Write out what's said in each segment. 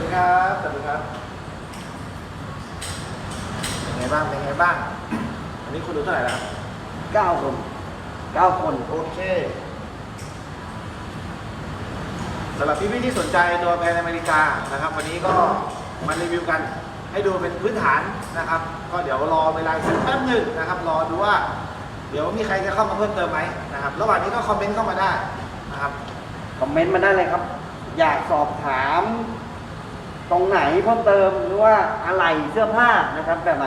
ดีครับ สวัสดีครับเป็นไงบ้าง เป็นไงบ้าง อันนี้คุณดูเท่าไหร่แล้วครับเก้าคนเก้าคน โอเคสำหรับพี่ๆที่สนใจตัวแบรนด์อเมริกานะครับ วันนี้ก็มารีวิวกันให้ดูเป็นพื้นฐานนะครับ ก็เดี๋ยวรอเวลาอีกสักแป๊บหนึ่งนะครับ รอดูว่า เดี๋ยวมีใครจะเข้ามาเพิ่มเติมไหมนะครับ ระหว่างนี้ก็คอมเมนต์เข้ามาได้นะครับ คอมเมนต์มาได้เลยครับ อยากสอบถาม ตรงไหนเพิ่มเติมหรือว่าอะไรเสื้อผ้านะครับแบบไหน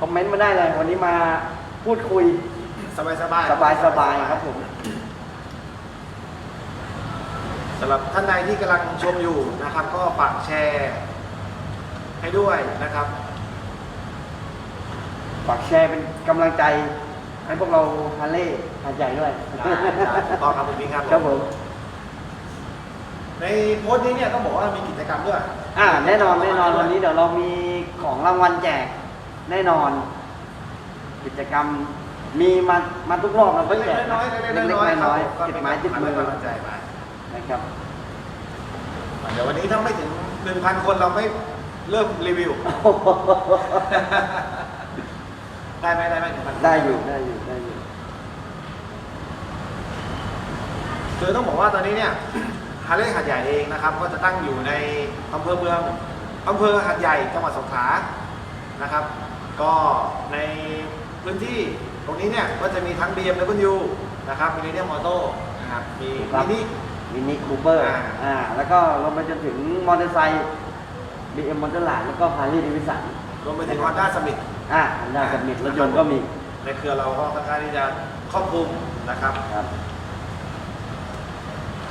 คอมเมนต์มาได้เลยวันนี้มาพูดคุยสบายสบายสบายสบายๆครับผมสำหรับท่านใดที่กำลังชมอยู่นะครับ ก็ฝากแชร์ ให้ด้วยนะครับฝากแชร์เป็นกำลังใจให้พวกเราฮาเล่หาดใหญ่ด้วยได้ได้ถูกต้องครับคุณพี่ครับ ครับผม ในโพสต์นี้เนี่ยต้องบอกว่ามีกิจกรรมด้วยอ่าแน่นอนแน่นอนวันนี้เดี๋ยวเรามีของรางวัลแจกแน่นอน กิจกรรมมีมามาทุกรอบเราก็เล็กแจกๆน้อยๆเล็กเล็กๆน้อยๆๆน้อยครับๆติดไม้ติดมือก็เป็นกำลังใจไปนะครับเดี๋ยววันนี้ถ้าไม่ถึง1,000คนเราไม่เริ่มรีวิว ได้ไหมได้ไหมถึงพันได้อยู่ได้อยู่ได้อยู่คือต้องบอกว่าตอนนี้เนี่ย ฮาเล่หัดใหญ่เองนะครับ ก็จะตั้งอยู่ในอำเภอเมืองอำเภอหัดใหญ่จังหวัดสงขลานะครับ ก็ในพื้นที่ตรงนี้เนี่ยก็จะมีทั้ง BMW นะครับมีเนียมออโต้นะครับมีครับ มินิ มินิคูเปอร์อ่า อ่าแล้วก็ลงไปจนถึงมอเตอร์ไซค์ BM มอเตอร์ลาแล้วก็ฮาร์ลีย์ดิวิสันรวมไปถึง Honda Summit อ่าฮันด้ากับมิดรถยนต์ก็มีในเครือเราก็ค่อนข้างที่จะครอบคลุมนะครับ ครับใค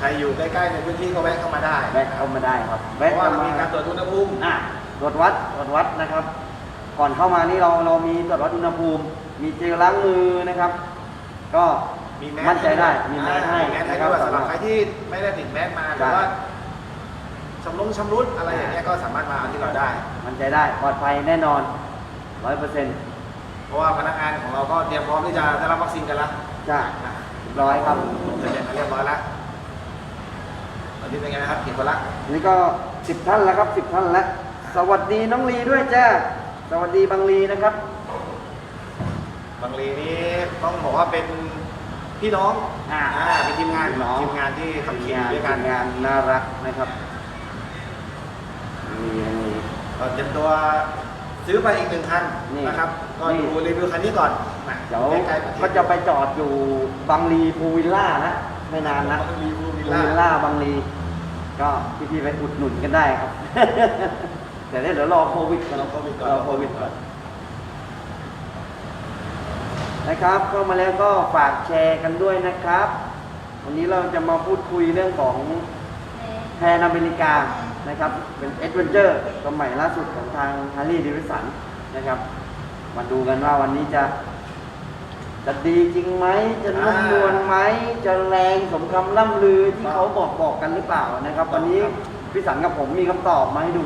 รอยู่ใกล้ๆในพื้นที่ก็แวะเข้ามาได้แวะเข้ามาได้ครับเพแวะราะว่าเข้าเรามามีการตรวจอุณหภูมิอ่าตรวจวัดตรวจวัดนะครับ ก่อนเข้ามานี่เราเรามีตรวจวัดอุณหภูมิ มีเจลล้างมือนะครับ ก็มีแมสมั่นใจได้มีแมสให้มีแมสให้นะครัด้บวยสำหรับใครที่ไม่ได้ติดแมสมาหรือว่าชำรุงชำรุดอะไรอย่างเงี้ยก็สามารถมาเอาที่เราได้ มั่นใจได้ปลอดภัยแน่นอนร้อยเปอร์เซ็นต์เพราะว่าพนักงานของเราก็เตรียมพร้อมที่จะได้รับวัคซีนกันแล้วจ้านะร้อยครับลงทะเบียนกันเรียบร้อยแล้ วตอนนี้เป็นไงนะครับกี่คนละนี่ก็สิบท่านแล้วครับสิบท่านแล้วสวัสดีน้องลีด้วยจ้าสวัสดีบางลีนะครับบางรีนี้ต้องบอกว่าเป็นพี่น้องอ่าเป็นทีมงานพี่น้องทีมงานที่ขับขี่ด้วยกันงานน่ารักนะครับมีมีก็เตรียมตัวซื้อไปอีกหนึ่งคันนี่นะครับก็นี่ดูรีวิวคันนี้ก่อนมาเดี๋ยวใกล้ๆประเทศก็จะไปจอดอยู่บางลีพูวิลล่านะไม่นานนะบางรีพูวิพู ลวิลล่าล่าบางลีก็พี่ๆไปอุดหนุนกันได้ครับ แต่เดี๋ยวรอโควิดก่อนรอโควิดก่อนรอโควิดก่อนนะครับเข้ามาแล้วก็ฝากแชร์กันด้วยนะครับ วันนี้เราจะมาพูดคุยเรื่องของแพนอเมริกานะครับ เป็นเอ็ดเวนเจอร์ตัวใหม่ล่าสุดของทางฮาร์ลีย์ดิวิสันนะครับ มาดูกันว่าวันนี้จะ จะดีจริงไหมจะนุ่มนวลไหมจะแรงสมคำล่ำลือที่เขาบอกบอกกันหรือเปล่านะครับ วันนี้พี่สันกับผมมีคำตอบมาให้ดู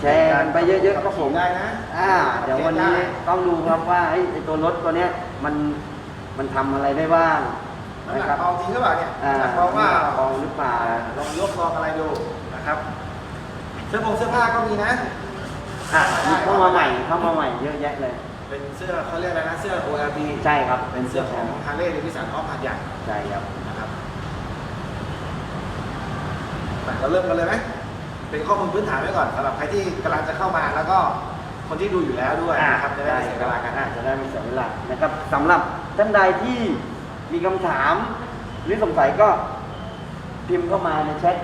แชร์กันไปเยอะๆครับผมได้นะอ่า เดี๋ยววันนี้ต้องดูครับว่าไอ้ไอ้ตัวรถตัวเนี้ยมันมันทำอะไรได้บ้างน้ำหนันะกครับเบาจริงหรือเปล่าเนี่ยอ่าน้ำหนักเบาว่าเบาหรือเปล่าลองยกลองอะไรดูนะครับเสื้อผงเสื้อผ้าก็มีนะอะมีเข้ามาใหม่เข้ามาใหม่เยอะแยะเลย เป็นเสื้อเขาเรียกอะไรนะเสื้อ OLB ใช่ครับเป็นเสื้อของ Harley Davidson ออฟหัดใหญ่ใช่ครับนะครับไปเราเริ่มกันเลยไหมเป็นข้อมูลพื้นฐานไว้ก่อนสำหรับใครที่กำลังจะเข้ามาแล้วก็คนที่ดูอยู่แล้วด้วยนะครับจะได้ไม่เสียเวลากันอ่จะได้ไม่เสียเวลานะครับสำหรับท่านใดที่มีคำถาม หรือสงสัยก็พิมพ์เข้ามาในแชท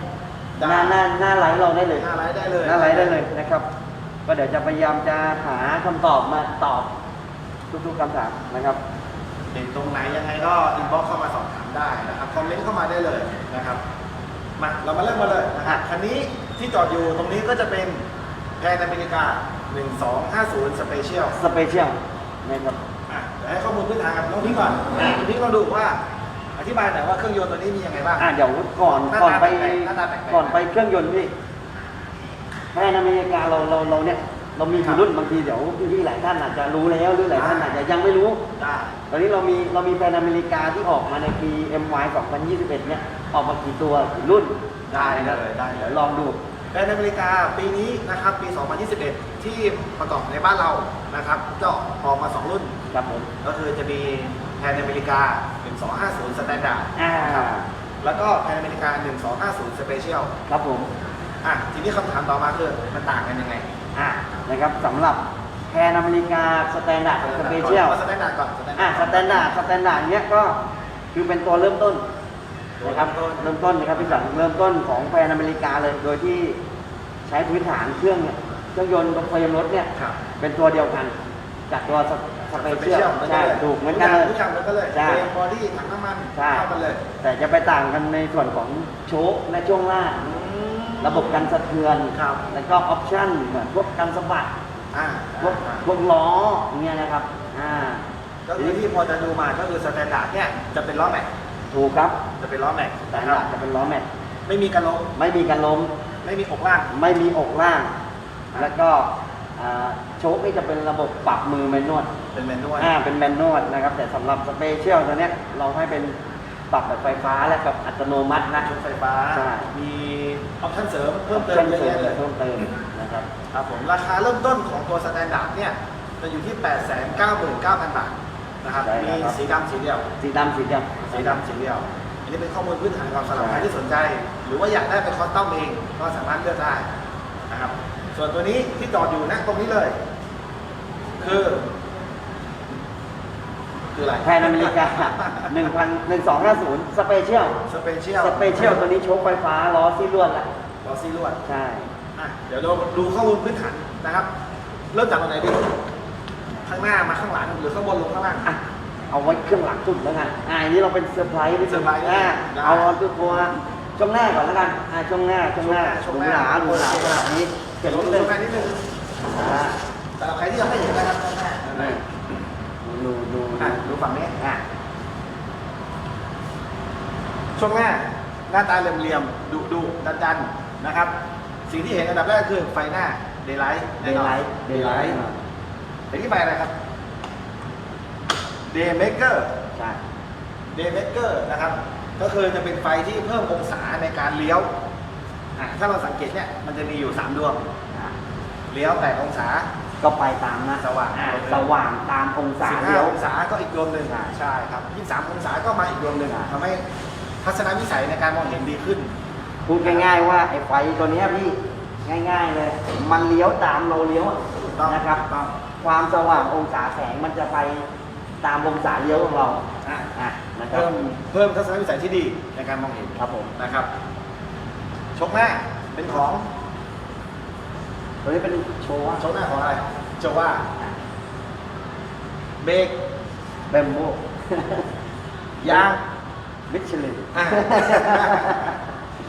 หน้าหน้าหน้าไลฟ์เราได้เลยหน้าไลฟ์ได้เลยหน้าไลฟ์ได้เลยนะครับ ก็เดี๋ยวจะพยายามจะหาคำตอบมาตอบทุกๆคำถามนะครับ เด่นตรงไหนยังไงก็อินบ็อกเข้ามาสอบถามได้นะครับคอมเมนต์เข้ามาได้เลยนะครับมาเรามาเริ่มกันเลยนะครับคันนี้ที่จอดอยู่ตรงนี้ก็จะเป็นแพนอเมริกา 1250สเปเชียลสเปเชียลนะครับอะเดี๋ยวให้ข้อมูลพื้นฐานกับน้องพิงก่อนน้องพิงเราดูว่าอธิบายหน่อยว่าเครื่องยนต์ตัวนี้มียังไงบ้าง อะเดี๋ยวก่อนหน้าก่อนไปตาแปลกๆหน้าตาแปลกๆ ก่อนไปเครื่องยนต์พี่ แพนอเมริกาเราเราเราเนี่ยเรามีกี่รุ่นบางทีเดี๋ยวพี่ๆหลายท่านอาจจะรู้แล้วหรือหลายท่านอาจจะยังไม่รู้ ได้ตอนนี้เรามีเรามีแบรนด์อเมริกาที่ออกมาในปี MY 2021 เนี่ยออกมากี่ตัวกี่รุ่นได้เลยได้เลเดี๋ยยวลองดูแบรนด์อเมริกาปีนี้นะครับปี 2021 ที่ประกอบในบ้านเรานะครับก็ออกมา 2 รุ่น ครับผมก็คือจะมีแพนอเมริกา 1250สแตนดาร์ดอ่าแล้วก็แพนอเมริกา 1250สเปเชียลครับผม อะทีนี้คำถามต่อมาคือมันต่างกันยังไงอ่านะครับสำหรับแพนอเมริกาสแตนดาร์ดสเปเชียลสแตนดาร์ดก่อนสแตนดาอ่าร์ดสแตนดาร์ดสแตนดาร์ดเนี้ยก็คือเป็นตัวเริ่มต้นตัวนะครับเริ่มต้นเริ่มต้นนะครับพี่สันเริ่มต้นของแพนอเมริกาเลยโดยที่ใช้พื้นฐานเครื่องเนี่ยเครื่องยนต์กับไฟรถเนี่ยครับเป็นตัวเดียวกันจากตัวสสเปเชียลใช่ถูกเหมือนกันเลยทุกอย่างเหมือนกันเลยใช่เฟรมบอดี้ถังน้ำมันใช่เข้ากันเลย แต่จะไปต่างกันในส่วนของโชคและช่วงล่าง ระบบกันสะเทือนครับแล้วก็ออปชั่นเหมือนพวกกันสะบัดอ่าพวกพวกล้ออย่างเงี้ยนะครับอ่าก็คือที่พอจะดูมาก็คือสแตนดาร์ดเนี่ยจะเป็นล้อแม็กถูกครับจะเป็นล้อแม็กแต่นะหครับลักจะเป็นล้อแม็กไม่มีกระโหลกไม่มีการล้มไม่มีอกล่าง ไม่มีอกล่าง แล้วก็อ่าโชคนี่จะเป็นระบบปรับมือแมนนวลเป็นแมนนวลอ่าเป็นแมนนวลนะครับ แต่สำหรับสเปเชียลตัวเนี้ยเราให้เป็นปรับแบบไฟฟ้าและกับอัตโนมัตินะชุดไฟฟ้าใช่มี ออปชั่นเสริมเพิ่มเติมเพิ่มเยอะเติมแยะเลยเพิ่มเติมนะครับครับผมราคาเริ่มต้นของตัวสแตนดาร์ดเนี่ยจะอยู่ที่ 899,000 บาทนะครับใช่มีครับ สีดำสีเดียว สีดำสีดำ สีดำสีเดียว อันนี้เป็นข้อมูลพื้นฐานความสำหรับใช่ ใครที่สนใจ หรือว่าอยากได้เป็นคอสตอมเองก็สามารถเลือกได้นะครับ ส่วนตัวนี้ที่จอดอยู่นะตรงนี้เลย คือ คืออะไรแพนอเมริกา1,000 1250สเปเชียลสเปเชียลสเปเชียลตัวนี้โชคไฟฟ้าล้อซี่ล้วนละลอซี่ลวด ใช่ อะ เดี๋ยวเราดูข้อมูลพื้นฐานนะครับ เริ่มจากตรงไหนดี ข้างหน้ามาข้างหลังหรือข้างบนลงข้างล่าง อะ เอาไว้เครื่องหลังสุดแล้วกัน อ่าอันนี้เราเป็นเซอร์ไพรส์นิดนึงเซอร์ไพรส์อ่าได้เอาตัวตัวช่วงหน้าก่อนแล้วกัน อ่าช่วงหน้าช่วงหน้าช่วงหหรูน้าหราหรูหราขนาดนี้เดี๋เก็ยบวเรานิดดูนึงแค่นิดนึงอ่าสำหรับใครที่ยังไม่เห็นนะครับนี่ ดูดูอะดูดูฝั่งนี้อะช่วงหน้าหน้าตาเหลี่ยมๆดุดุดันดันๆนะครับ สิ่งที่เห็นอันดับแรกคือไฟหน้าเดย์ไลท์เดย์ไลท์เดย์ไลท์แต่ที่ไฟอะไรครับเดย์เม k อร์ใช่เดย์เม k อร์นะครับ ก็คือจะเป็นไฟที่เพิ่มองศาในการเลี้ยวอะถ้าเราสังเกตเนี่ยมันจะมีอยู่ 3 ดวงอะเลี้ยว8องศา ก็ไปตามนะสว่างอะสว่างตามองศาเลี้ยว15องศาก็อีกดวงหนึ่งใช่ใช่ครับ23องศาก็มาอีกดวงหนึ่งใช่ทำให้ทัศนวิสัยในการมองเห็นดีขึ้น พูดง่าย ๆ ว่าไอ้ไฟตัวเนี้ยพี่ง่าย ๆ เลย มันเลี้ยวตามเราเลี้ยวถูกต้องนะครับ ถูกต้อง ความสว่างองศาแสงมันจะไปตามองศาเลี้ยวของเราอะอะนะครับเพิ่มเพิ่มทัศนวิสัยที่ดีในการมองเห็นครับผมนะครับชกหน้าเป็นของ ตัวนี้เป็นโชว์ว่าชกหน้าของอะไรโจว่าเบรกแบมโบยางมิชลินอะ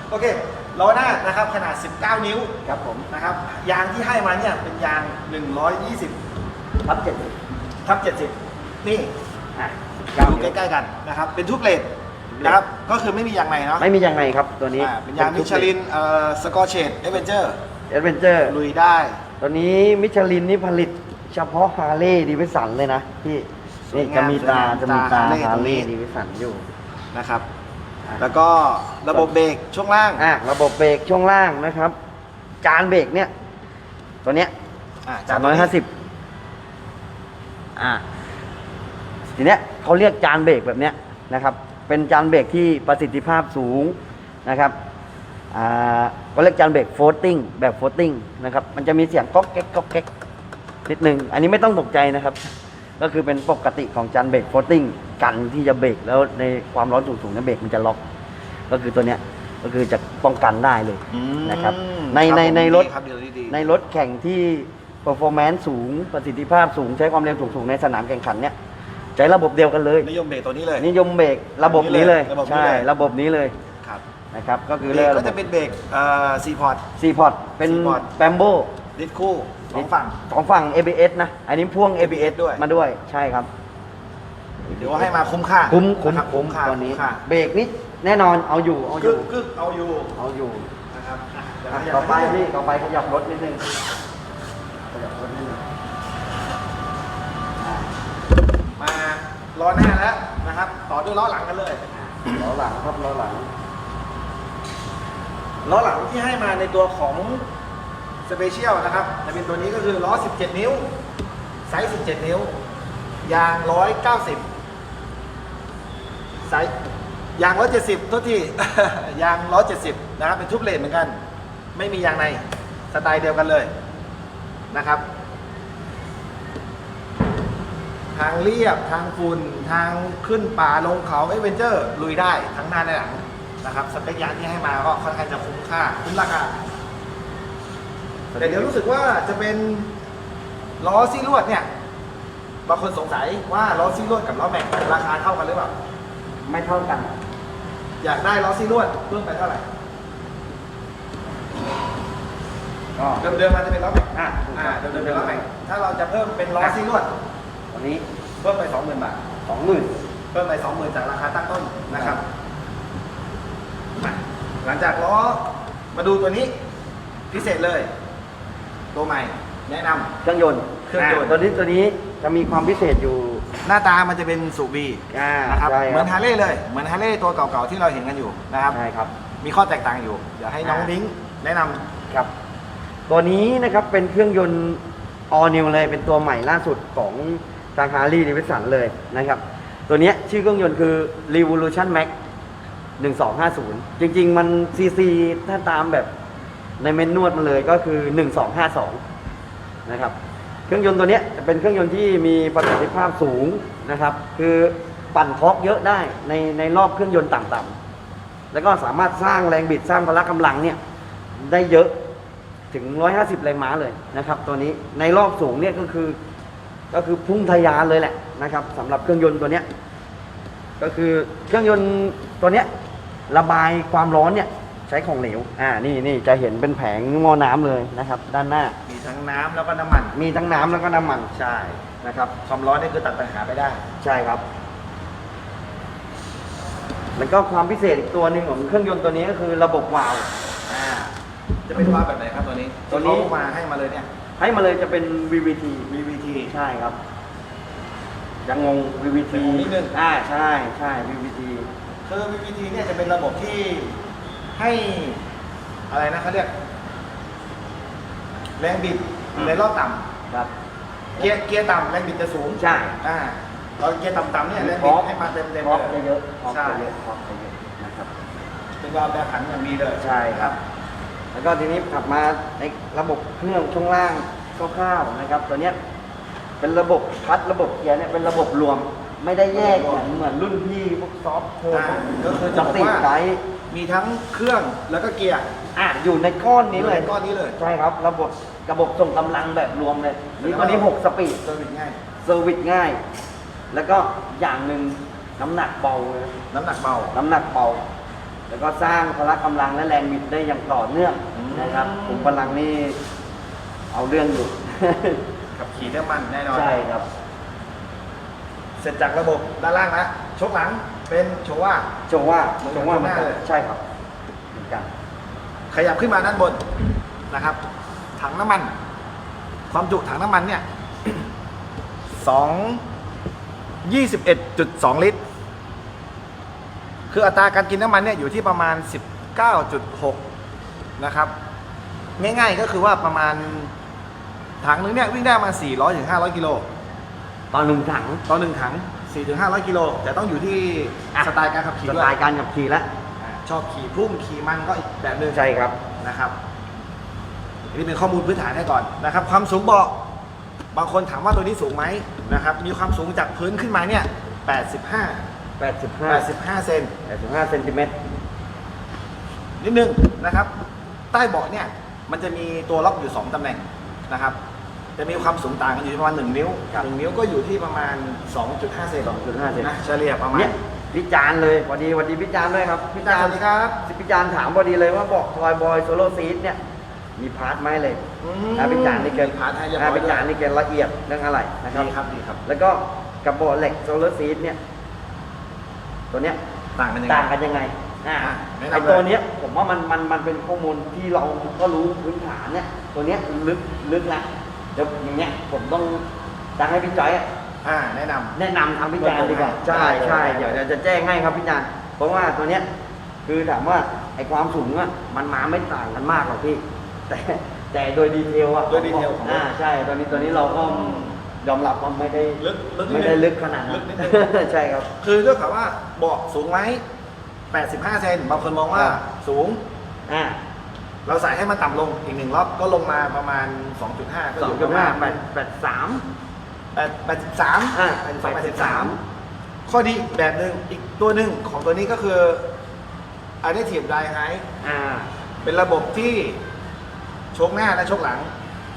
โอเคล้อหน้านะครับขนาด 19 นิ้วครับผมนะครับยางที่ให้มาเนี่ยเป็นยาง 120ทับเจ็ดทับ70 นี่อะดูใกล้ๆกันนะครับ เป็นทุกเลทนะครับก็คือไม่มียางในเนาะไม่มียังไงครับตัวนี้อ่าเป็นยางมิชลินเอ่อสกอร์เชดเอเวนเจอร์ เอดเวนเจอร์ลุยได้ตัวนี้มิชลินนี่ผลิตเฉพาะฮาร์เลย์ดีวิสันเลยนะพี่สวยนี่งามจะมีตราสวยงามจะมีตราตรา Harley ฮาตรงร์เลนี้ย์ดีวิสันอยู่ นะครับแล้วก็ระบบเบรกช่วงล่างอะระบบเบรกช่วงล่างนะครับ จานเบรกเนี่ย ตัวเนี้ยอ่าสามร้อยห้าสิบอ่า ทีเนี้ยเขาเรียกจานเบรกแบบเนี้ยนะครับ เป็นจานเบรกที่ประสิทธิภาพสูงนะครับอ่า ก็เรียกจานเบรกโฟลติ้งแบบโฟลติ้งนะครับมันจะมีเสียงก๊อกแก๊กก๊อกแก๊กนิดนึงอันนี้ไม่ต้องตกใจนะครับ ก็คือเป็นปกติของจานเบรกโฟลติ้งกันที่จะเบรกแล้วในความร้อนสูงๆเนี่ยเบรกมันจะล็อก ก็คือตัวเนี้ยก็คือจะป้องกันได้เลยอืมนะครับในครับในผมในรถดีครับเดี๋ยวดีในรถแข่งที่ performance สูงประสิทธิภาพสูงใช้ความเร็วสูงๆในสนามแข่งขันเนี่ยใช้ระบบเดียวกันเลย นิยมเบรกตัวนี้เลย นิยมเบรกระบบนี้เลยระบบนี้ใช่เลยระบบนี้เลยครับ นะครับก็คือเบรกเรียก็จะเป็นเบรกเอ่อซีพอร์ต ซีพอร์ตเป็น C-Pod แบมโบดิสคู่สองฝั่ง สองฝั่ง ABS นะ อันนี้พ่วง ABS ABS ด้วย มาด้วยใช่ครับ เดี๋ยวว่าให้มาคุ้มค่าคุ้มคุ้มนะครับคุ้มค่าตอนนี้ คุ้มค่าเบรกนี่แน่นอนเอาอยู่เอาอกึยู่กกึกเอาอยู่เอาอยู่นะครับอะเดี๋ยวอะขยับต่อไปนิดนึงพี่ต่อไปขยับรถนิดนึงขดี๋ยวคนนี้นะมาล้อหน้าแล้วนะครับ ต่อด้วยล้อหลังกันเลย ล้อหลังครับล้อหลัง ล้อหลังที่ให้มาในตัวของสเปเชียลนะครับจะเป็นตัวนี้ก็คือล้อ 17 นิ้ว ไซส์ 17 นิ้ว ยาง 190 ไซส์ยาง 170โทษทียาง 170 นะครับ เป็นทุบเลนเหมือนกัน ไม่มียางใน สไตล์เดียวกันเลยนะครับ ทางเรียบ ทางฝุ่น ทางขึ้นป่าลงเขาเอเวนเจอร์ ลุยได้ทั้งหน้าและหลัง นะครับสเปคยางที่ให้มาก็ค่อนข้างจะคุ้มค่าคุ้มราคาแต่เดี๋ยวรู้สึกว่าจะเป็นล้อซี่ลวดเนี่ยบางคนสงสัยว่าล้อซี่ลวดกับล้อแม็กราคาเท่ากันหรือเปล่าไม่เท่ากัน อยากได้ล้อซี่ลวดเพิ่มไปเท่าไหร่ก็เดิมๆมันจะเป็นล้อแม็กอะอ่าเดิมๆเป็นล้อแม็กถ้าเราจะเพิ่มเป็นล้อซี่ลวดวันนี้เพิ่มไปสองหมื่นบาทสองหมื่นเพิ่มไปสองหมื่นจากราคาตั้งต้นนะครับมา หลังจากล้อมาดูตัวนี้พิเศษเลย ตัวใหม่ แนะนำ เครื่องยนต์เครื่องยนต์าตัวนี้ตัวนี้จะมีความพิเศษอยู่หน้าตามันจะเป็นสูบบีอ่านะครับใช่เหมือนฮาร์เลย์เลยเหมือนฮาร์เลย์ตัวเก่าๆที่เราเห็นกันอยู่นะครับ ใช่ครับ มีข้อแตกต่างอยู่ เดี๋ยวให้น้องอ่าลิงก์แนะนำครับ ตัวนี้นะครับเป็นเครื่องยนต์ all new เลย เป็นตัวใหม่ล่าสุดของทาง Harley Davidson เลยนะครับ ตัวเนี้ยชื่อเครื่องยนต์คือ Revolution Max 1250 จริง ๆ มัน CC ถ้าตามแบบในเมนนวดมาเลยก็คือ 1252 นะครับ เครื่องยนต์ตัวนี้จะเป็นเครื่องยนต์ที่มีประสิทธิภาพสูงนะครับ คือปั่นทอกเยอะได้ในในรอบเครื่องยนต์ต่ำๆ แล้วก็สามารถสร้างแรงบิดสร้างพละกำลังเนี่ยได้เยอะถึง 150 แรงม้าเลยนะครับ ตัวนี้ในรอบสูงเนี่ยก็คือก็คือพุ่งทะยานเลยแหละนะครับสำหรับเครื่องยนต์ตัวเนี้ยก็คือเครื่องยนต์ตัวเนี้ย ระบายความร้อนเนี่ยใช้ของเหลว อ่า นี่นี่จะเห็นเป็นแผงหม้อน้ำเลยนะครับ ด้านหน้า มีทั้งน้ำแล้วก็น้ำมัน มีทั้งน้ำแล้วก็น้ำมัน ใช่ นะครับ ความร้อนนี่คือตัดปัญหาไปได้ ใช่ครับ แล้วก็ความพิเศษอีกตัวหนึ่งของเครื่องยนต์ตัวนี้ก็คือระบบวาล์ว อ่า จะเป็นว่าแบบไหนครับตัวนี้ตัวนี้ที่เขามาให้มาเลยเนี่ย ให้มาเลยจะเป็น VVT VVT ใช่ครับ ยังงง VVT งงนิดนึง อ่า ใช่ ใช่ VVT คือ VVT เนี่ยจะเป็นระบบที่ให้อะไรนะเขาเรียก แรงบิดอืม ในรอบต่ครับำเกียร์เกียร์ต่ำแรงบิดจะสูงใช่ อ่าเราเกียร์ต่ำๆเนี่ยแรงท็บิอดปให้มาเต็มเต็มท็อปเลยเยอะท็อปใช่เยอะท็อปเยอะนะครับ เป็นวาล์วแปรผันอย่างดีเลยใช่ครับ แล้วก็ทีนี้ขับมาในระบบเครื่องช่วงล่างคร่าวๆนะครับ ตัวเนี้ยเป็นระบบคลัดระบบเกียร์เนี่ยเป็นระบบรวม ไม่ได้แยกเหมือนเหมือนรุ่นพี่พวกซอฟต์เทอร์อ่าก็คือจะบอกติดว่าไดมีทั้งเครื่องแล้วก็เกียร์ อะอยู่ในก้อนนี้เลยอยู่ในก้อนนี้เลย ใช่ครับ ระบบระบบส่งกำลังแบบรวมเลยนี่ตัวนี้ 6 สปีด เซอร์วิสง่าย เซอร์วิสง่าย แล้วก็อย่างหนึ่งน้ำหนักเบาเลย น้ำหนักเบา น้ำหนักเบา แล้วก็สร้างพละกำลังและแรงบิดได้อย่างต่อเนื่องอืม นะครับขุมพลังนี่เอาเรื่องอยู่ ขับขี่ได้มันแน่นอน ใช่ครับ เสร็จจากระบบด้านล่างแล้วชกหลังเป็นโชว่าโจว่าเหมือนโจกับว่าข้างหน้าเลยใช่ครับเหมือนกัน ขยับขึ้นมาด้านบนนะครับ ถังน้ำมัน ความจุถังน้ำมันเนี่ยสองยี่สิบเอ็ดจุดสองลิตร คืออัตราการกินน้ำมันเนี่ยอยู่ที่ประมาณสิบเก้าจุดหกนะครับ ง่ายๆก็คือว่าประมาณถังนึงเนี่ยวิ่งได้ประมาณสี่ร้อยถึงห้าร้อยกิโล ตอนหนึ่งถัง ต่อหนึ่งถัง4ถึง500 กิโล แต่ต้องอยู่ที่อะ สไตล์การขับขี่สด้วไตยล์การขับขี่แล้วอ่าชอบขี่พุ่งขี่มันก็อีกแบบหนึง ใช่ครับ นะครับอันนี้เป็นข้อมูลพื้นฐานให้ก่อนนะครับ ความสูงเบาะบางคนถามว่าตัวนี้สูงไหมนะครับ มีความสูงจากพื้นขึ้นมาเนี่ย 85 85 85 เซน85เซนติเมตร นิดนึงนะครับ ใต้เบาะเนี่ยมันจะมีตัวล็อกอยู่ 2 ตำแหน่งนะครับ จะมีความสูงต่างกันอยู่ที่ประมาณ1นิ้วครับ1นิ้วก็อยู่ที่ประมาณ 2.5 เซน2.5เซนนะเฉลี่ยประมาณเนี่ยพิจารณ์เลยพอดีพอดีพิจารณ์ด้วยครับพิพี่จาสวัสดีครับพิจารณ์ถามพอดีเลยว่าบอกทอยบอยโซโล่ซีดเนี่ยมีพาร์ทไหมเลยอืมนะพิจารณ์นี่เกินมีพาร์ทให้เรียบร้นะอยพิจารณ์นี่เกินละเอียดเรื่องอะไรนะครับดีครับดีครับ แล้วก็กระบอกเหล็กโซโล่ซีดเนี่ยตัวเนี้ยต่างกันยังไงต่างกันยังไงอ่าอะแนะนำไอเลยตัวเนี้ยผมว่ามันมันมันเป็นข้อมูลที่เราก็รู้พื้นฐานเนี่ยตัวเนี้ยลึกลึกละ เดี๋ยวอย่างเงี้ยผมต้องจะให้พี่จอยอะอ่าแนะนำ แนะนำทางพี่จานดีกว่าใช่ใช่ใช่ได้เดี๋ยวเดี๋ยวจะแจ้งให้ครับพี่จานเพราะว่าตัวเนี้ยคือถามว่าไอความสูงอะมันมาไม่ต่างกันมากหรอกพี่ แต่แต่โดยดีเทลอะโดยดีเทลของอ่าใช่ตอนนี้ตัวนี้เราก็ยอมรับว่าไม่ได้ลึกลึกนิดนึงไม่ได้ลึกขนาดนั้นลึกนิดนึงใช่ครับ คือเรื่องข่าวว่าเบาะสูงไหม85 เซนบางคนมองว่าครับ สูง อ่า เราใส่ให้มันต่ำลงอีกหนึ่งรอบก็ลงมาประมาณ 2.5 ก็สองยู่จุดประห้ามาณแปดแปดสาม8 83อ่า83ข้อดีแบบหนึ่งอีกตัวหนึ่งของตัวนี้ก็คือ Adaptive Dry Height อ่า เป็นระบบที่โชกหน้าและโชกหลัง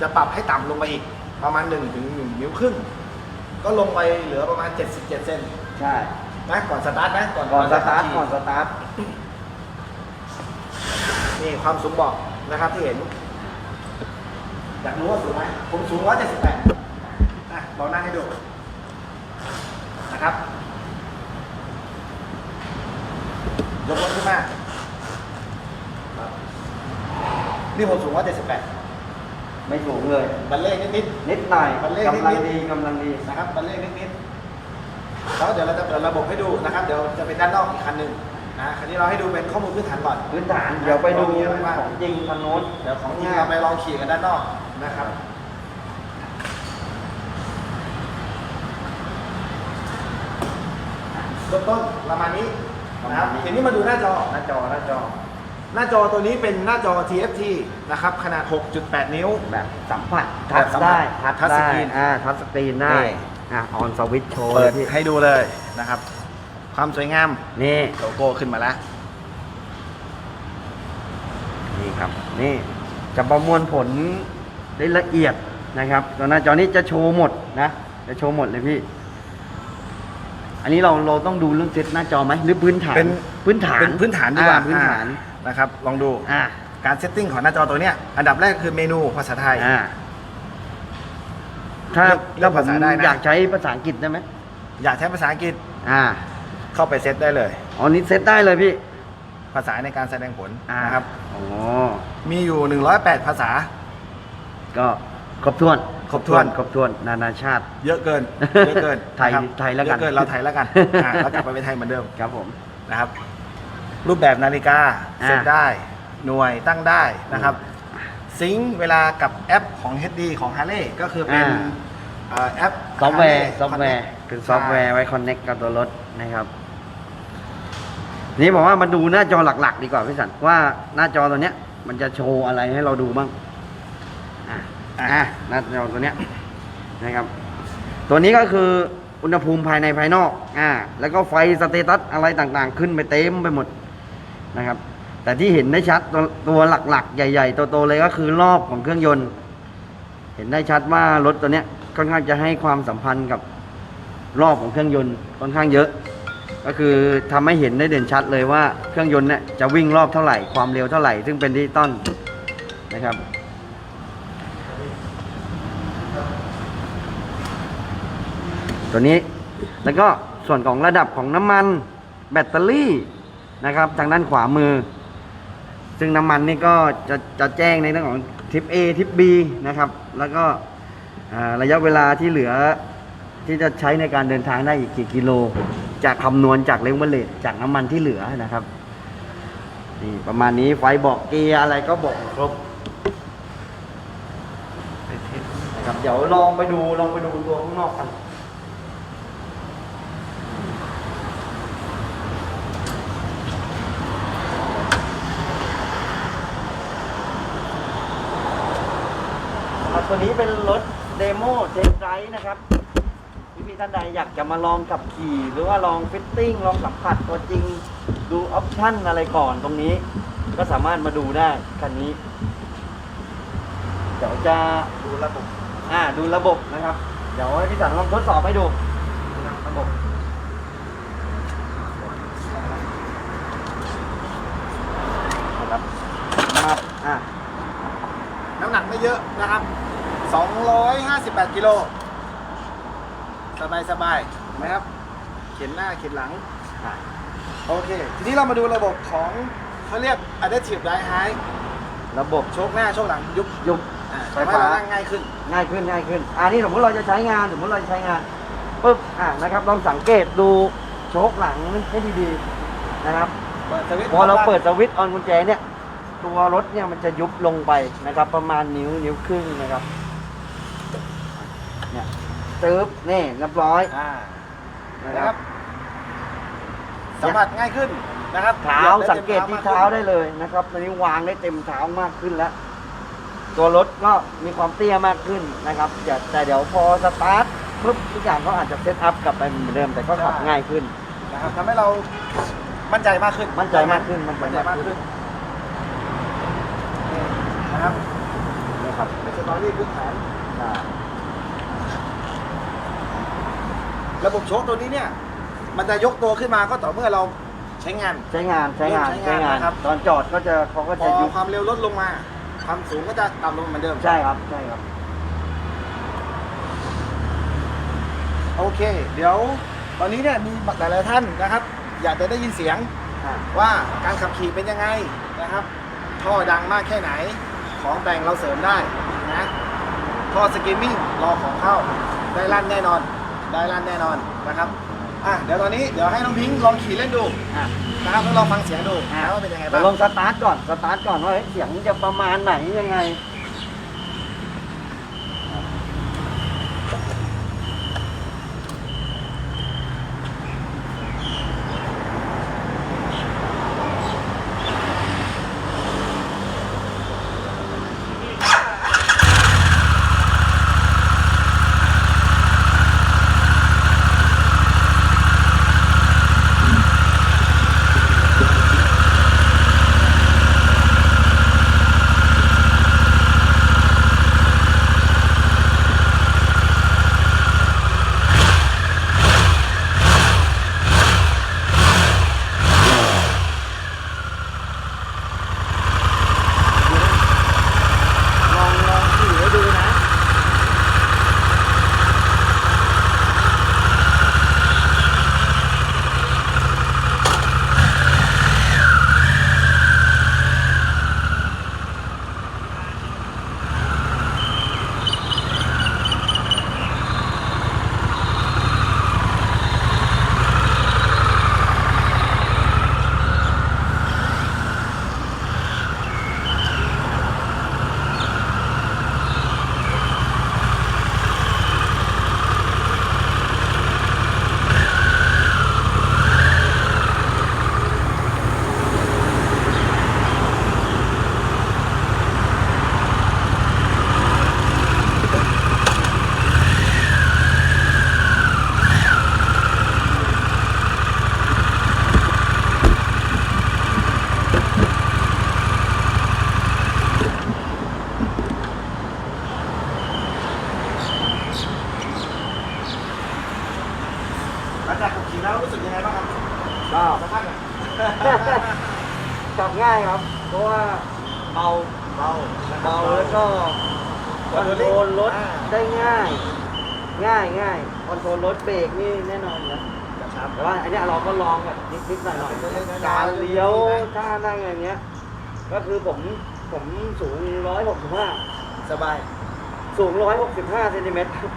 จะปรับให้ต่ำลงไปอีกประมาณ1ถึง1นิ้วครึ่ง ก็ลงไปเหลือประมาณ 77 เซนใช่ นะก่อนสตาร์ทนะก่อนก่อนสตาร์ทขี่ก่อนสตาร์ท นี่ความสูงเบอกนะครับที่เห็น อยากรู้ว่าสูงไหมผมสูง 178อะลองนั่งให้ดูนะครับ ยกรถขึ้นมาครับนี่ผมสูง 178 ไม่สูงเลย บัลเล่นิดนิดหน่อยมันเลขกำลังนิดๆดีกำลังดีๆนะครับ บัลเล่นิดๆแล้วเดี๋ยวเราจะเปิดระบบให้ดูนะครับ เดี๋ยวจะเป็นด้านนอกอีกคันหนึ่ง นะคันนี้เราให้ดูเป็นข้อมูลพื้นฐานก่อนพื้นฐานเดี๋ยวไปดูมีอะไรบ้างของจริงทางโน้นเดี๋ยวของจริงเราไปลองขี่กันด้านนอกนะครับเริ่มต้นประมาณนี้นะครับทีนี้มาดูหน้าจอหน้าจอหน้าจอ หน้าจอตัวนี้เป็นหน้าจอ TFT นะครับขนาด 6.8 นิ้วแบบสัมผัสแบทับชสัมผัได้สทัชทัชสได้กรีนอ่าทัชสกรีนได้นี่อ่าออนสวิตช์โชว์เปิดพี่ให้ดูเลยนะครับ ความสวยงามนี่โลโก้ขึ้นมาแล้วนี่ครับ นี่จะประมวลผลได้ละเอียดนะครับตัวหน้าจอนี้จะโชว์หมดนะจะโชว์หมดเลยพี่ อันนี้เราเราต้องดูเรื่องเซตหน้าจอไหมหรือพื้นฐานเป็นพื้นฐานเป็นพื้นฐานดีกว่าอ่พื้นฐานอ่นะครับ ลองดูอ่าการเซตติ้งของหน้าจอตัวเนี้ยอันดับแรกคือเมนูภาษาไทยอ่าถ้าเลือกถ้าผมภาษาได้นะอยากใช้ภาษาอังกฤษได้ไหมอยากใช้ภาษาอังกฤษอ่า เข้าไปเซตได้เลย อ๋อนี่เซตได้เลยพี่ ภาษาในการแสดงผลอ่า นะครับ อ๋อ มีอยู่ 108 ภาษา ก็ครบถ้วนครบถ้วน ครบถ้วน นานาชาติ เยอะเกิน เยอะเกินไทยนะครับไทยแล้วกัน เยอะเกินเราไทยแล้วกันอ่าเรากลับไปเป็นไทยเหมือนเดิมครับผม นะครับ รูปแบบนาฬิกาอ่า เซตได้ หน่วยตั้งได้นะครับ ซิงค์เวลากับแอปของ HD ของ Harley ก็คือเป็นอ่าเอ่อแอป ซอฟต์แวร์ Harley ซอฟต์แวร์ Connect คือซอฟต์แวร์ไว้คอนเน็กกับตัวรถนะครับ นี่บอกว่ามาดูหน้าจอหลัก ๆ ดีกว่าพี่สันว่าหน้าจอตัวเนี้ย มันจะโชว์อะไรให้เราดูบ้างอะอะอะหน้าจอตัวเนี้ยนะครับ ตัวนี้ก็คืออุณหภูมิภายในภายนอกอ่าแล้วก็ไฟสเตตัสอะไรต่างๆ ขึ้นไปเต็มไปหมดนะครับ แต่ที่เห็นได้ชัดตัวตัวหลักๆ ใหญ่ๆโตๆเลยก็คือรอบของเครื่องยนต์ เห็นได้ชัดว่ารถตัวเนี้ยค่อนข้างจะให้ความสัมพันธ์กับรอบของเครื่องยนต์ค่อนข้างเยอะ ก็คือทำให้เห็นได้เด่นชัดเลยว่าเครื่องยนต์เนี่ยจะวิ่งรอบเท่าไหร่ความเร็วเท่าไหร่ ซึ่งเป็นดิจิตอลนะครับ ตัวนี้แล้วก็ส่วนของระดับของน้ำมันแบตเตอรี่นะครับ ทางด้านขวามือ ซึ่งน้ำมันนี่ก็จะจะแจ้งในเรื่องของทิป A ทิป B นะครับ แล้วก็ระยะเวลาที่เหลือ ที่จะใช้ในการเดินทางได้อีกกี่กิโลจะคำนวณจากเลเวลเลตจากน้ำมันที่เหลือนะครับนี่ประมาณนี้ไฟบอกเกียร์อะไรก็บอกครบนะครับเดี๋ยวลองไปดูลองไปดูตัวข้างนอกกันตัวนี้เป็นรถเดโมเทสไรนะครับ ท่านใดอยากจะมาลองขับขี่หรือว่าลองฟิตติ้งลองสัมผัสตัวจริงดูออปชั่นอะไรก่อนตรงนี้ ก็สามารถมาดูได้คันนี้ เดี๋ยวจะดูระบบอ่าดูระบบนะครับ เดี๋ยวให้พี่สันลองทดสอบให้ดูระบบนะครับมาอ่าน้ำหนักไม่เยอะนะครับ 258 กิโล สบายสบายๆเห็นไหมครับ เข็นหน้าเข็นหลังอ่าโอเค ทีนี้เรามาดูระบบของเขาเรียก Adaptive Dry Height ระบบโชคหน้าโชคหลังยุบยุบ อ่าไฟทำให้ฟ้า เรานั่งง่ายขึ้น ง่ายขึ้นง่ายขึ้น อันนี้สมมติเราจะใช้งานสมมติเราจะใช้งานปุ๊บอ่านะครับลองสังเกตดูโชคหลังให้ดีๆนะครับเปิดสวิตช์พอเราเปิดสวิตช์ออนกุญแจเนี่ยตัวรถเนี่ยมันจะยุบลงไปนะครับ ประมาณนิ้วนิ้วครึ่งนะครับเนี่ย ตึ๊บนี่เรียบร้อยอ่านะนะคครัรับบสัมผัสง่ายขึ้นนะครับเท้าสังเกตที่เท้าได้เลยนะครับตอนนี้วางได้เต็มเท้ามากขึ้นแล้ว ตัวรถก็มีความเตี้ยมากขึ้นนะครับแต่แต่เดี๋ยวพอสตาร์ทปุ๊บทุกอย่างก็อาจจะเซตอัพกลับไปเหมือนเดิมแต่ก็ขับง่ายขึ้น นะครับทำให้เรามั่นใจมากขึ้นมั่นใจมากขึ้นมั่นใจมั่นใจมามากกขึ้ขึ้นนนะครับนะครับเป็นสตอรี่พื้นฐาน อ่า ระบบโชคตัวนี้เนี่ย มันจะยกตัวขึ้นมาก็ต่อเมื่อเราใช้งาน ใช้งานใช้งานใช้ใช้งานงานนะครับ ตอนจอดก็จะเขาก็พจะอยุบความเร็วลดลงมา ความสูงก็จะต่ำลงเหมือนเดิม ใช่ครับใช่ครับ โอเค เดี๋ยวตอนนี้เนี่ยมีหลายๆท่านนะครับ อยากจะได้ยินเสียงอ่า ว่าการขับขี่เป็นยังไงนะครับ ท่อดังมากแค่ไหน ของแต่งเราเสริมได้นะท่อสกิมมิ่งรอของเข้าได้ลั่นแน่นอน ได้ลั่นแน่นอนนะครับอะเดี๋ยวตอนนี้เดี๋ยวให้น้องพิงค์ลองขี่เล่นดูอ่านะครับแล้วลองฟังเสียงดูนะว่าเป็นยังไงเดี๋บ้ายงวลองสตาร์ทก่อน สตาร์ทก่อนว่าเฮ้ยเสียงจะประมาณไหนยังไง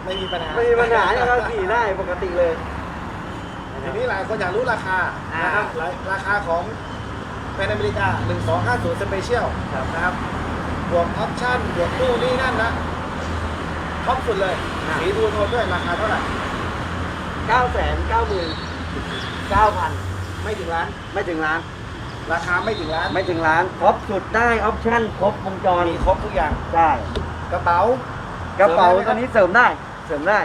ไม่มีปัญหาไม่มีปัญหาเนี่ยก็ขี่ได้ปกติเลยทีนี้หลายคนอยากรู้ราคาอ่านนะครับราราคาของเป็นอเมริกา 1250 Special ครับนะครับบวกออปชั่นบวกตู้นี่นั่นนะท็อปสุดเลยอ่าสีดูโทนด้วยราคาเท่าไหร่9 9 9 9 0 0 ไม่ถึงล้านไม่ถึงล้าน ราคาไม่ถึงล้านไม่ถึงล้านครบสุดได้ออปชั่นครบวงจรมีครบทุกอย่างใช่กระเป๋า กระเป๋าเสริมได้ไหมครับตัวนี้เสริมได้ เสริมได้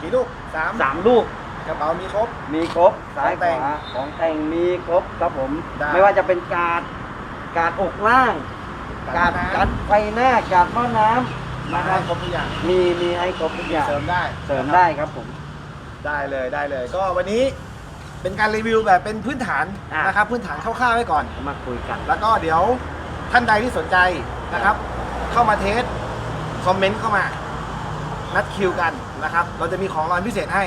กี่ลูกสามสามลูก กระเป๋ามีครบ มีครบซ้ายของแต่ขงวาของแต่งมีครบครับผม ได้ ไม่ว่าจะเป็นการดการดอกล่าง การน้ำการดไฟหน้าการดหม้อน้ำมานะคให้รับครบทุกอย่างมีมีให้ครบทุกอย่างเสริมได้เสริมได้ครับผม ได้เลยได้เลย ก็วันนี้เป็นการรีวิวแบบเป็นพื้นฐานอะ นะครับพื้นฐานคร่าวๆไว้ก่อน มาคุยกัน แล้วก็เดี๋ยวท่านใดที่สนใจนะครับ เข้ามาเทส คอมเมนต์เข้ามา นัดคิวกันนะครับ เราจะมีของรางวัลพิเศษให้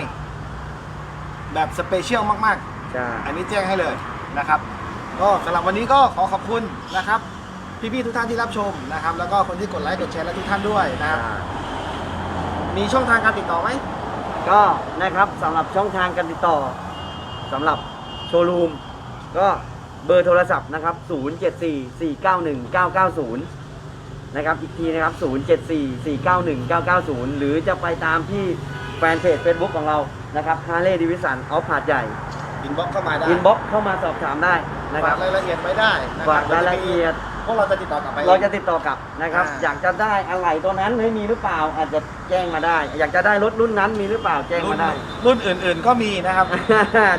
แบบสเปเชียลมาก ใช่ๆ อันนี้แจ้งให้เลยนะครับ ก็สำหรับวันนี้ก็ขอขอบคุณนะครับ พี่ๆทุกท่านที่รับชมนะครับ แล้วก็คนที่กดไลค์กดแชร์และทุกท่านด้วยนะครับ มีช่องทางการติดต่อไหมก็นะครับสำหรับช่องทางการติดต่อสำหรับโชว์รูม ก็เบอร์โทรศัพท์นะครับ 0744919990 นะครับอีกทีนะครับ 0744919990 หรือจะไปตามที่แฟนเพจ Facebook ของเรานะครับ Harley Davidson ออฟหาดใหญ่อินบ็อกเข้ามาได้อินบ็อกเข้ามาสอบถามได้นะคฝารักบรายละเอียดไว้ได้นะคบฝากรายละเอียดพวกเราจะติดต่อกลับไป เราจะติดต่อกลับนะครับ อ่า อยากจะได้อะไรตัวนั้นไม่มีหรือเปล่า อาจจะแจ้งมาได้ อยากจะได้รถรุ่นนั้นมีหรือเปล่าแจ้งรุ่มานได้ รุ่นอื่นๆก็มีนะครับ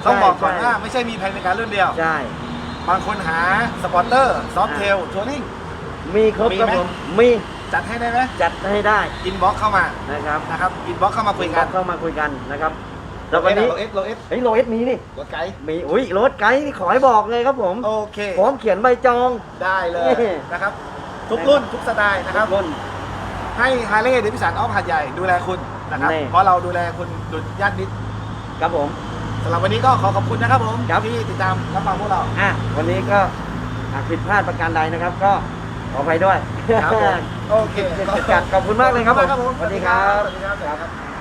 ต้องบอกก่อนว่าไม่ใช่มีภายในการรุ่นเดียว ใช่ บางคนหาสปอร์เตอร์ ซอฟเทลทัวริง มีครบมีครับไหมผม มีจัดให้ได้ไหมจัดให้ได้อินบ็อกเข้ามานะครับนะครับอินบ็อกเข้ามาคุยกันเข้ามาคุยกันนะครับแล้ววันนี้โลเอสโลเอสเฮ้ยโรเอสมีนี่รถไกด์มีอุ้ยรถไกด์นี่ขอให้บอกเลยครับผมโอเคพร้อมเขียนใบจองได้เลยนี่นะครับ ทุกรุ่นทุกสไตล์นะครับรุ่นให้ฮาร์เลย์เดวิสันออฟหาดใหญ่ดูแลคุณนะครับนี่เพราะเราดูแลคุณดุจญาติมิตรครับผมสำหรับวันนี้ก็ขอขอบคุณนะครับผมครับที่ติดตามรับฟังพวกเราอะวันนี้ก็หากผิดพลาดประการใดนะครับ ก็ ขออภัยด้วยครับผมโอเคจัดขอบคุณมากเลยครับผมขอณากสวัสดีครับ สวัสดีครับ